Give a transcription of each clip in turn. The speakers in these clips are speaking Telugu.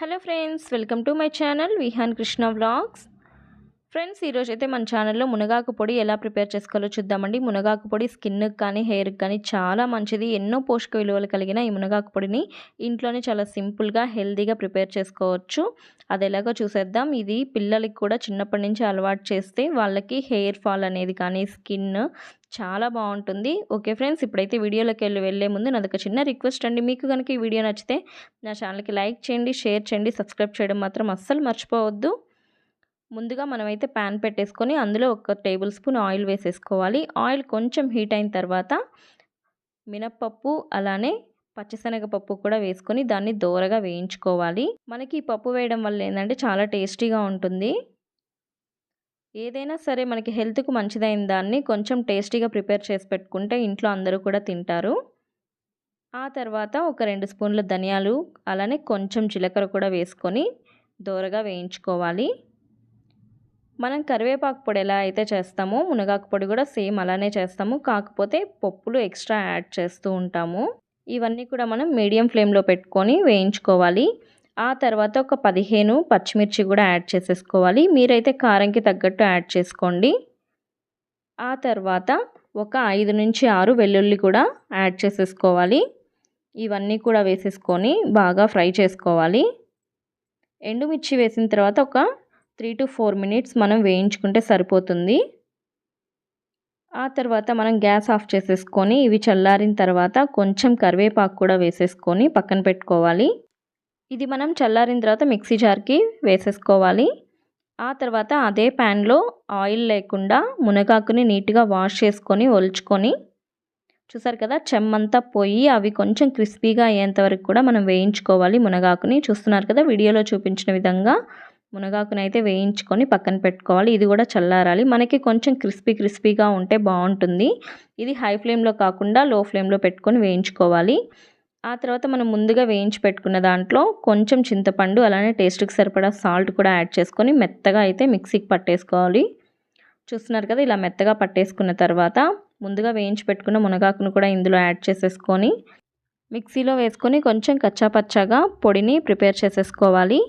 hello friends welcome to my channel Vihaan Krishna vlogs Friends ఈరోజు అయితే మన ఛానల్లో మునగాకు పొడి ఎలా ప్రిపేర్ చేసుకోవాలో చూద్దామండి. మునగాకు పొడి స్కిన్కి కానీ హెయిర్కి కానీ చాలా మంచిది. ఎన్నో పోషక విలువలు కలిగిన ఈ మునగాకు పొడిని ఇంట్లోనే చాలా సింపుల్గా హెల్తీగా ప్రిపేర్ చేసుకోవచ్చు. అది ఎలాగో చూసేద్దాం. ఇది పిల్లలకి కూడా చిన్నప్పటి నుంచి అలవాటు చేస్తే వాళ్ళకి హెయిర్ ఫాల్ అనేది కానీ స్కిన్ చాలా బాగుంటుంది. ఓకే ఫ్రెండ్స్ ఇప్పుడైతే వీడియోలోకి వెళ్ళి వెళ్ళే ముందు నాదొక చిన్న రిక్వెస్ట్ అండి. మీకు కనుక ఈ వీడియో నచ్చితే నా ఛానల్కి లైక్ చేయండి షేర్ చేయండి సబ్స్క్రైబ్ చేయడం మాత్రం అస్సలు మర్చిపోవద్దు. ముందుగా మనమైతే ప్యాన్ పెట్టేసుకొని అందులో ఒక టేబుల్ స్పూన్ ఆయిల్ వేసేసుకోవాలి. ఆయిల్ కొంచెం హీట్ అయిన తర్వాత మినప్పప్పు అలానే పచ్చిశనగపప్పు కూడా వేసుకొని దాన్ని దోరగా వేయించుకోవాలి. మనకి ఈ పప్పు వేయడం వల్ల ఏంటంటే చాలా టేస్టీగా ఉంటుంది. ఏదైనా సరే మనకి హెల్త్కు మంచిదైన దాన్ని కొంచెం టేస్టీగా ప్రిపేర్ చేసి పెట్టుకుంటే ఇంట్లో అందరూ కూడా తింటారు. ఆ తర్వాత ఒక రెండు స్పూన్ల ధనియాలు అలానే కొంచెం జీలకర్ర కూడా వేసుకొని దోరగా వేయించుకోవాలి. మనం కరివేపాకు పొడి ఎలా అయితే చేస్తామో మునగాకు పొడి కూడా సేమ్ అలానే చేస్తాము. కాకపోతే పప్పులు ఎక్స్ట్రా యాడ్ చేస్తూ ఉంటాము. ఇవన్నీ కూడా మనం మీడియం ఫ్లేమ్లో పెట్టుకొని వేయించుకోవాలి. ఆ తర్వాత ఒక పదిహేను పచ్చిమిర్చి కూడా యాడ్ చేసేసుకోవాలి. మీరైతే కారంకి తగ్గట్టు యాడ్ చేసుకోండి. ఆ తర్వాత ఒక ఐదు నుంచి ఆరు వెల్లుల్లి కూడా యాడ్ చేసేసుకోవాలి. ఇవన్నీ కూడా వేసేసుకొని బాగా ఫ్రై చేసుకోవాలి. ఎండుమిర్చి వేసిన తర్వాత ఒక త్రీ టు ఫోర్ మినిట్స్ మనం వేయించుకుంటే సరిపోతుంది. ఆ తర్వాత మనం గ్యాస్ ఆఫ్ చేసేసుకొని ఇవి చల్లారిన తర్వాత కొంచెం కరివేపాకు కూడా వేసేసుకొని పక్కన పెట్టుకోవాలి. ఇది మనం చల్లారిన తర్వాత మిక్సీ జార్కి వేసేసుకోవాలి. ఆ తర్వాత అదే ప్యాన్లో ఆయిల్ లేకుండా మునగాకుని నీట్గా వాష్ చేసుకొని ఒలుచుకొని చూసారు కదా చెమ్మంతా పోయి అవి కొంచెం క్రిస్పీగా అయ్యేంత వరకు కూడా మనం వేయించుకోవాలి మునగాకుని. చూస్తున్నారు కదా వీడియోలో చూపించిన విధంగా మునగాకునైతే వేయించుకొని పక్కన పెట్టుకోవాలి. ఇది కూడా చల్లారాలి. మనకి కొంచెం క్రిస్పీ క్రిస్పీగా ఉంటే బాగుంటుంది. ఇది హై ఫ్లేమ్లో కాకుండా లో ఫ్లేమ్లో పెట్టుకొని వేయించుకోవాలి. ఆ తర్వాత మనం ముందుగా వేయించి పెట్టుకున్న దాంట్లో కొంచెం చింతపండు అలానే టేస్ట్కి సరిపడా సాల్ట్ కూడా యాడ్ చేసుకొని మెత్తగా అయితే మిక్సీకి పట్టేసుకోవాలి. చూస్తున్నారు కదా ఇలా మెత్తగా పట్టేసుకున్న తర్వాత ముందుగా వేయించి పెట్టుకున్న మునగాకును కూడా ఇందులో యాడ్ చేసేసుకొని మిక్సీలో వేసుకొని కొంచెం కచ్చాపచ్చాగా పొడిని ప్రిపేర్ చేసేసుకోవాలి.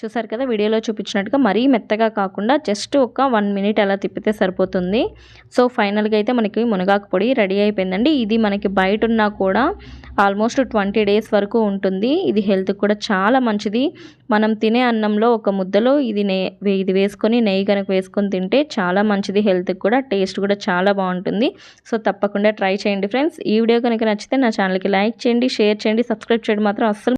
చూసారు కదా వీడియోలో చూపించినట్టుగా మరీ మెత్తగా కాకుండా జస్ట్ ఒక వన్ మినిట్ అలా తిప్పితే సరిపోతుంది. సో ఫైనల్గా అయితే మనకి మునగాకు పొడి రెడీ అయిపోయిందండి. ఇది మనకి బయట ఉన్నా కూడా ఆల్మోస్ట్ ట్వంటీ డేస్ వరకు ఉంటుంది. ఇది హెల్త్కి కూడా చాలా మంచిది. మనం తినే అన్నంలో ఒక ముద్దలో ఇది నెయ్యి ఇది వేసుకొని నెయ్యి కనుక వేసుకొని తింటే చాలా మంచిది. హెల్త్కి కూడా టేస్ట్ కూడా చాలా బాగుంటుంది. సో తప్పకుండా ట్రై చేయండి ఫ్రెండ్స్. ఈ వీడియో కనుక నచ్చితే నా ఛానల్కి లైక్ చేయండి షేర్ చేయండి సబ్స్క్రైబ్ చేయడం మాత్రం అస్సలు